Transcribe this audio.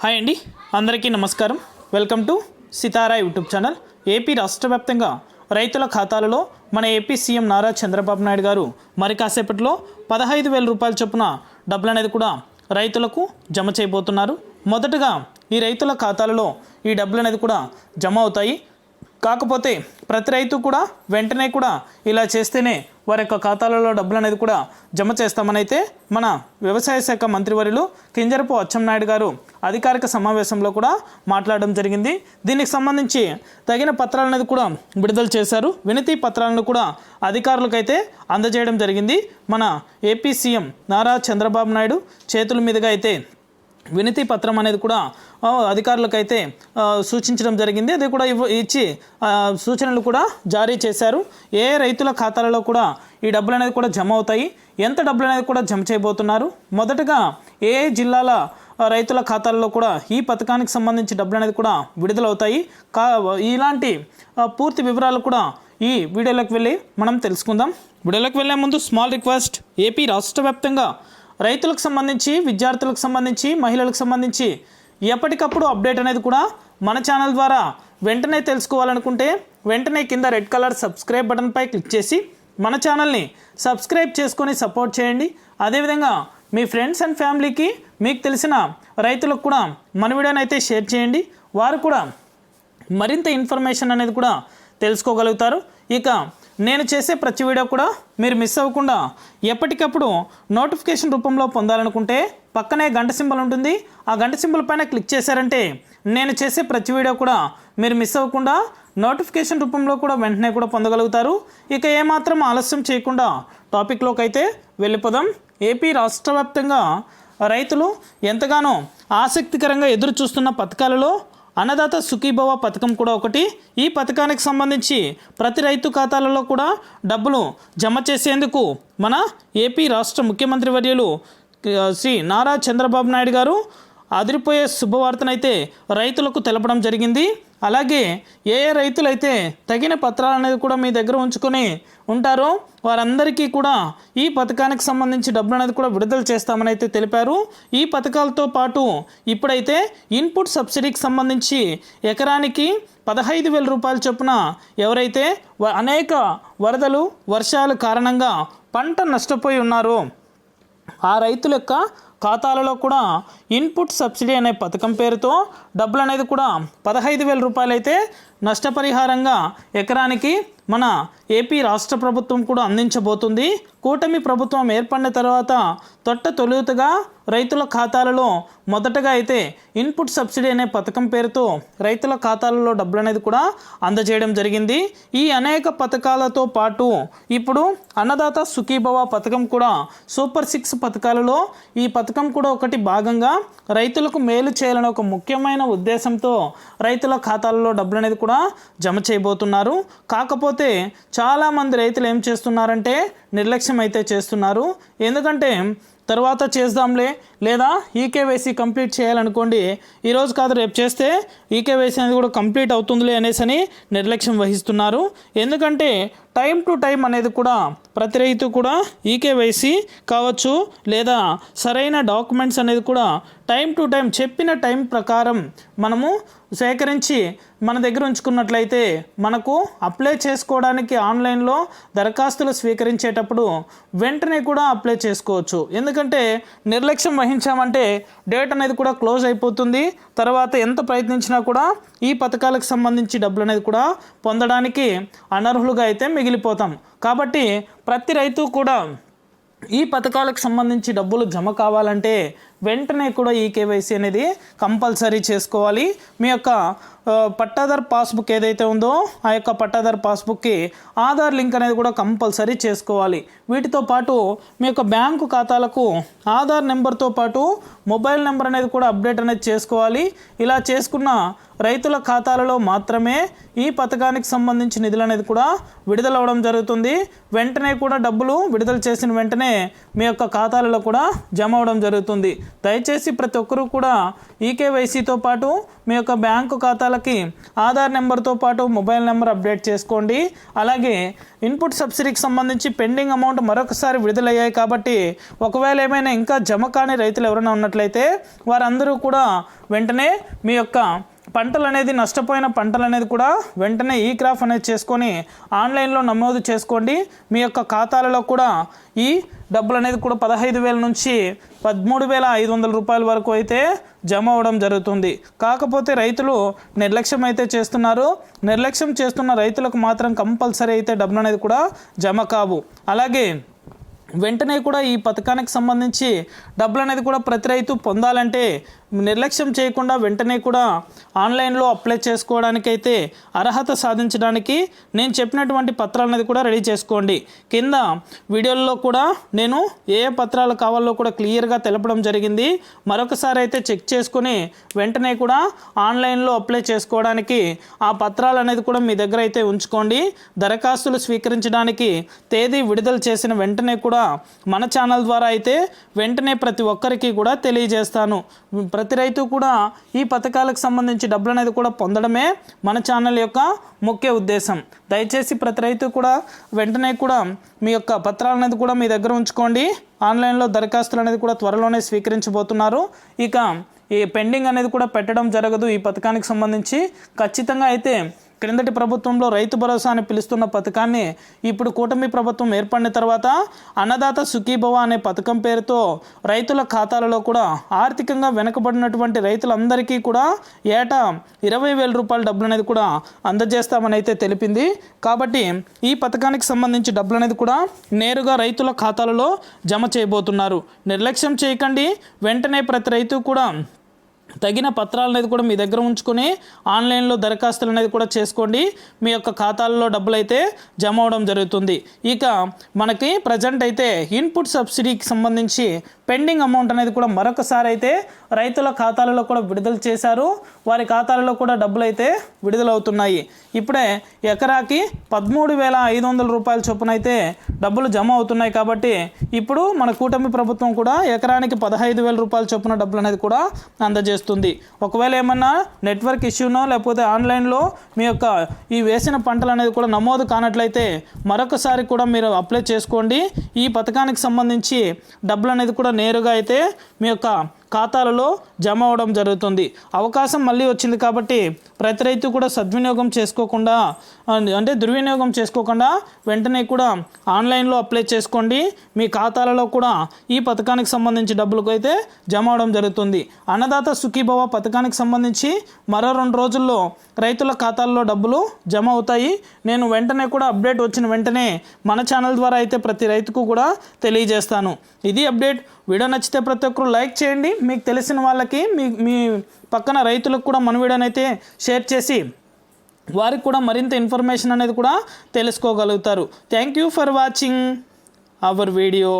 Hi అండి. అందరికీ నమస్కారం. Welcome to Sitara YouTube channel. AP రాష్ట్ర వ్యాప్తంగా రైతుల ఖాతాలలో మన ఏపీ సీఎం నారా చంద్రబాబు నాయుడు గారు మరి కాసేపట్లో పదహైదు వేల రూపాయల చొప్పున డబ్బులు అనేది కూడా రైతులకు జమ చేయబోతున్నారు. మొదటగా ఈ రైతుల ఖాతాలలో ఈ డబ్బులు అనేది కూడా జమ అవుతాయి. కాకపోతే ప్రతి రైతు కూడా వెంటనే కూడా ఇలా చేస్తేనే వారి యొక్క ఖాతాలలో డబ్బులు అనేది కూడా జమ చేస్తామని అయితే మన వ్యవసాయ శాఖ మంత్రివర్యులు కింజరపు అచ్చెన్నాయుడు గారు అధికారిక సమావేశంలో కూడా మాట్లాడడం జరిగింది. దీనికి సంబంధించి తగిన పత్రాలు అనేది కూడా విడుదల చేశారు. వినతి పత్రాలను కూడా అధికారులకైతే అందజేయడం జరిగింది. మన ఏపీ సీఎం నారా చంద్రబాబు నాయుడు చేతుల మీదుగా అయితే వినతి పత్రం అనేది కూడా అధికారులకైతే సూచించడం జరిగింది. అది కూడా ఇవ్వ ఇచ్చి సూచనలు కూడా జారీ చేశారు. ఏ రైతుల ఖాతాలలో కూడా ఈ డబ్బులు అనేది కూడా జమ అవుతాయి? ఎంత డబ్బులు అనేది కూడా జమ చేయబోతున్నారు? మొదటగా ఏ జిల్లాల రైతుల ఖాతాల్లో కూడా ఈ పథకానికి సంబంధించి డబ్బులు అనేది కూడా విడుదలవుతాయి? కా ఇలాంటి పూర్తి వివరాలు కూడా ఈ వీడియోలోకి వెళ్ళి మనం తెలుసుకుందాం. వీడియోలోకి వెళ్ళే ముందు స్మాల్ రిక్వెస్ట్. ఏపీ రాష్ట్ర వ్యాప్తంగా రైతులకు సంబంధించి విద్యార్థులకు సంబంధించి మహిళలకు సంబంధించి ఎప్పటికప్పుడు అప్డేట్ అనేది కూడా మన ఛానల్ ద్వారా వెంటనే తెలుసుకోవాలనుకుంటే వెంటనే కింద రెడ్ కలర్ సబ్స్క్రైబ్ బటన్పై క్లిక్ చేసి మన ఛానల్ని సబ్స్క్రైబ్ చేసుకొని సపోర్ట్ చేయండి. అదేవిధంగా మీ ఫ్రెండ్స్ అండ్ ఫ్యామిలీకి మీకు తెలిసిన రైతులకు కూడా మన వీడియోని అయితే షేర్ చేయండి. వారు కూడా మరింత ఇన్ఫర్మేషన్ అనేది కూడా తెలుసుకోగలుగుతారు. ఇక నేను చేసే ప్రతి వీడియో కూడా మీరు మిస్ అవ్వకుండా ఎప్పటికప్పుడు నోటిఫికేషన్ రూపంలో పొందాలనుకుంటే పక్కనే గంట సింబల్ ఉంటుంది. ఆ గంట సింబల్ పైన క్లిక్ చేశారంటే నేను చేసే ప్రతి వీడియో కూడా మీరు మిస్ అవ్వకుండా నోటిఫికేషన్ రూపంలో కూడా వెంటనే కూడా పొందగలుగుతారు. ఇక ఏమాత్రం ఆలస్యం చేయకుండా టాపిక్లోకి అయితే వెళ్ళిపోదాం. ఏపీ రాష్ట్ర వ్యాప్తంగా రైతులు ఎంతగానో ఆసక్తికరంగా ఎదురు చూస్తున్న పథకాలలో అన్నదాత సుఖీభవ పథకం కూడా ఒకటి. ఈ పథకానికి సంబంధించి ప్రతి రైతు ఖాతాలలో కూడా డబ్బులు జమ చేసేందుకు మన ఏపీ రాష్ట్ర ముఖ్యమంత్రి వర్యులు శ్రీ నారా చంద్రబాబు నాయుడు గారు అదిరిపోయే శుభవార్తనైతే రైతులకు తెలపడం జరిగింది. అలాగే ఏ ఏ రైతులైతే తగిన పత్రాలు అనేది కూడా మీ దగ్గర ఉంచుకొని ఉంటారో వారందరికీ కూడా ఈ పథకానికి సంబంధించి డబ్బులు అనేది కూడా విడుదల చేస్తామని అయితే తెలిపారు. ఈ పథకాలతో పాటు ఇప్పుడైతే ఇన్పుట్ సబ్సిడీకి సంబంధించి ఎకరానికి పదహైదు వేల రూపాయల చొప్పున ఎవరైతే అనేక వరదలు వర్షాల కారణంగా పంట నష్టపోయి ఉన్నారో ఆ రైతుల యొక్క ఖాతాలలో కూడా ఇన్పుట్ సబ్సిడీ అనే పథకం పేరుతో డబ్బులు అనేది కూడా పదహైదు వేల రూపాయలైతే నష్టపరిహారంగా ఎకరానికి మన ఏపీ రాష్ట్ర ప్రభుత్వం కూడా అందించబోతుంది. కూటమి ప్రభుత్వం ఏర్పడిన తర్వాత తొట్ట తొలుతగా రైతుల ఖాతాలలో మొదటగా అయితే ఇన్పుట్ సబ్సిడీ అనే పథకం పేరుతో రైతుల ఖాతాలలో డబ్బులు అనేది కూడా అందజేయడం జరిగింది. ఈ అనేక పథకాలతో పాటు ఇప్పుడు అన్నదాత సుఖీభవ పథకం కూడా సూపర్ సిక్స్ పథకాలలో ఈ పథకం కూడా ఒకటి భాగంగా రైతులకు మేలు చేయాలని ఒక ముఖ్యమైన ఉద్దేశంతో రైతుల ఖాతాలలో డబ్బులు అనేది కూడా జమ చేయబోతున్నారు. కాకపోతే చాలామంది రైతులు ఏం చేస్తున్నారంటే నిర్లక్ష్యం అయితే చేస్తున్నారు. ఎందుకంటే తర్వాత చేద్దాంలే లేదా ఈకేవైసీ కంప్లీట్ చేయాలనుకోండి ఈరోజు కాదు రేపు చేస్తే ఈకేవైసీ అనేది కూడా కంప్లీట్ అవుతుందిలే అనేసి అని నిర్లక్ష్యం వహిస్తున్నారు. ఎందుకంటే టైం టు టైం అనేది కూడా ప్రతి రైతు కూడా ఈకేవైసీ కావచ్చు లేదా సరైన డాక్యుమెంట్స్ అనేది కూడా టైం టు టైం చెప్పిన టైం ప్రకారం మనము సేకరించి మన దగ్గర ఉంచుకున్నట్లయితే మనకు అప్లై చేసుకోవడానికి ఆన్లైన్లో దరఖాస్తులు స్వీకరించేటప్పుడు వెంటనే కూడా అప్లై చేసుకోవచ్చు. ఎందుకంటే నిర్లక్ష్యం వహించామంటే డేట్ అనేది కూడా క్లోజ్ అయిపోతుంది. తర్వాత ఎంత ప్రయత్నించినా కూడా ఈ పథకాలకు సంబంధించి డబ్బులు అనేది కూడా పొందడానికి అనర్హులుగా అయితే మిగిలిపోతాం. కాబట్టి ప్రతి రైతు కూడా ఈ పథకాలకు సంబంధించి డబ్బులు జమ కావాలంటే వెంటనే కూడా ఈ కేవైసీ అనేది కంపల్సరీ చేసుకోవాలి. మీ యొక్క పట్టాదారు పాస్బుక్ ఏదైతే ఉందో ఆ యొక్క పట్టాదార్ పాస్బుక్కి ఆధార్ లింక్ అనేది కూడా కంపల్సరీ చేసుకోవాలి. వీటితో పాటు మీ యొక్క బ్యాంకు ఖాతాలకు ఆధార్ నెంబర్తో పాటు మొబైల్ నెంబర్ అనేది కూడా అప్డేట్ అనేది చేసుకోవాలి. ఇలా చేసుకున్న రైతుల ఖాతాలలో మాత్రమే ఈ పథకానికి సంబంధించి నిధులు అనేది కూడా విడుదలవ్వడం జరుగుతుంది. వెంటనే కూడా డబ్బులు విడుదల చేసిన వెంటనే మీ యొక్క ఖాతాలలో కూడా జమ అవడం జరుగుతుంది. దయచేసి ప్రతి ఒక్కరూ కూడా ఈకేవైసీతో పాటు మీ యొక్క బ్యాంకు ఖాతాల వాళ్ళకి ఆధార్ నెంబర్తో పాటు మొబైల్ నెంబర్ అప్డేట్ చేసుకోండి. అలాగే ఇన్పుట్ సబ్సిడీకి సంబంధించి పెండింగ్ అమౌంట్ మరొకసారి విడుదలయ్యాయి కాబట్టి ఒకవేళ ఏమైనా ఇంకా జమ కాని రైతులు ఎవరైనా ఉన్నట్లయితే వారందరూ కూడా వెంటనే మీ యొక్క పంటలు అనేది నష్టపోయిన పంటలు అనేది కూడా వెంటనే ఈ క్రాఫ్ అనేది చేసుకొని ఆన్లైన్లో నమోదు చేసుకోండి. మీ యొక్క ఖాతాలలో కూడా ఈ డబ్బులు అనేది కూడా పదహైదు వేల నుంచి పదమూడు వేల ఐదు వందల రూపాయల వరకు అయితే జమ అవ్వడం జరుగుతుంది. కాకపోతే రైతులు నిర్లక్ష్యం అయితే చేస్తున్నారు. నిర్లక్ష్యం చేస్తున్న రైతులకు మాత్రం కంపల్సరీ అయితే డబ్బులు అనేది కూడా జమ కావు. అలాగే వెంటనే కూడా ఈ పథకానికి సంబంధించి డబ్బులు అనేది కూడా ప్రతి రైతు పొందాలంటే నిర్లక్ష్యం చేయకుండా వెంటనే కూడా ఆన్లైన్లో అప్లై చేసుకోవడానికైతే అర్హత సాధించడానికి నేను చెప్పినటువంటి పత్రాలు అనేది కూడా రెడీ చేసుకోండి. కింద వీడియోల్లో కూడా నేను ఏ ఏ పత్రాలు కావాలో కూడా క్లియర్గా తెలపడం జరిగింది. మరొకసారి అయితే చెక్ చేసుకుని వెంటనే కూడా ఆన్లైన్లో అప్లై చేసుకోవడానికి ఆ పత్రాలు అనేది కూడా మీ దగ్గర అయితే ఉంచుకోండి. దరఖాస్తులు స్వీకరించడానికి తేదీ విడుదల చేసిన వెంటనే కూడా మన ఛానల్ ద్వారా అయితే వెంటనే ప్రతి ఒక్కరికి కూడా తెలియజేస్తాను. ప్రతి రైతు కూడా ఈ పథకాలకు సంబంధించి డబ్బులు అనేది కూడా పొందడమే మన ఛానల్ యొక్క ముఖ్య ఉద్దేశం. దయచేసి ప్రతి రైతు కూడా వెంటనే కూడా మీ యొక్క పత్రాలు అనేది కూడా మీ దగ్గర ఉంచుకోండి. ఆన్లైన్లో దరఖాస్తులు అనేది కూడా త్వరలోనే స్వీకరించబోతున్నారు. ఇక ఈ పెండింగ్ అనేది కూడా పెట్టడం జరగదు. ఈ పథకానికి సంబంధించి ఖచ్చితంగా అయితే క్రిందటి ప్రభుత్వంలో రైతు భరోసా అని పిలుస్తున్న పథకాన్ని ఇప్పుడు కూటమి ప్రభుత్వం ఏర్పడిన తర్వాత అన్నదాత సుఖీభవ అనే పథకం పేరుతో రైతుల ఖాతాలలో కూడా ఆర్థికంగా వెనుకబడినటువంటి రైతులందరికీ కూడా ఏటా ఇరవై వేల రూపాయల డబ్బులు అనేది కూడా అందజేస్తామని అయితే తెలిపింది. కాబట్టి ఈ పథకానికి సంబంధించి డబ్బులు అనేది కూడా నేరుగా రైతుల ఖాతాలలో జమ చేయబోతున్నారు. నిర్లక్ష్యం చేయకండి. వెంటనే ప్రతి రైతు కూడా తగిన పత్రాలు అనేది కూడా మీ దగ్గర ఉంచుకొని ఆన్లైన్లో దరఖాస్తులు అనేది కూడా చేసుకోండి. మీ యొక్క ఖాతాల్లో డబ్బులు అయితే జమ అవడం జరుగుతుంది. ఇక మనకి ప్రజెంట్ అయితే ఇన్పుట్ సబ్సిడీకి సంబంధించి పెండింగ్ అమౌంట్ అనేది కూడా మరొకసారి అయితే రైతుల ఖాతాలలో కూడా విడుదల చేశారు. వారి ఖాతాలలో కూడా డబ్బులు అయితే విడుదలవుతున్నాయి. ఇప్పుడే ఎకరాకి పదమూడు వేల ఐదు వందల రూపాయల చొప్పున అయితే డబ్బులు జమ అవుతున్నాయి కాబట్టి ఇప్పుడు మన కూటమి ప్రభుత్వం కూడా ఎకరానికి పదహైదు వేల రూపాయల చొప్పున డబ్బులు అనేది కూడా అందజేస్తుంది. ఒకవేళ ఏమన్నా నెట్వర్క్ ఇష్యూనో లేకపోతే ఆన్లైన్లో మీ యొక్క ఈ వేసిన పంటలు అనేది కూడా నమోదు కానట్లయితే మరొకసారి కూడా మీరు అప్లై చేసుకోండి. ఈ పథకానికి సంబంధించి డబ్బులు అనేది కూడా నేరుగా అయితే మీ యొక్క ఖాతాలలో జమ అవ్వడం జరుగుతుంది. అవకాశం మళ్ళీ వచ్చింది కాబట్టి ప్రతి రైతు కూడా సద్వినియోగం చేసుకోకుండా అంటే దుర్వినియోగం చేసుకోకుండా వెంటనే కూడా ఆన్లైన్లో అప్లై చేసుకోండి. మీ ఖాతాలలో కూడా ఈ పథకానికి సంబంధించి డబ్బులకు అయితే జమ అవడం జరుగుతుంది. అన్నదాత సుఖీభవ పథకానికి సంబంధించి మరో రెండు రోజుల్లో రైతుల ఖాతాల్లో డబ్బులు జమ అవుతాయి. నేను వెంటనే కూడా అప్డేట్ వచ్చిన వెంటనే మన ఛానల్ ద్వారా అయితే ప్రతి రైతుకు కూడా తెలియజేస్తాను. ఇది అప్డేట్. వీడియో నచ్చితే ప్రతి ఒక్కరు లైక్ చేయండి. మీకు తెలిసిన వాళ్ళకి మీ మీ పక్కన రైతులకు కూడా మన వీడియోని అయితే షేర్ చేసి వారికి కూడా మరింత ఇన్ఫర్మేషన్ అనేది కూడా తెలుసుకోగలుగుతారు. Thank you for watching our video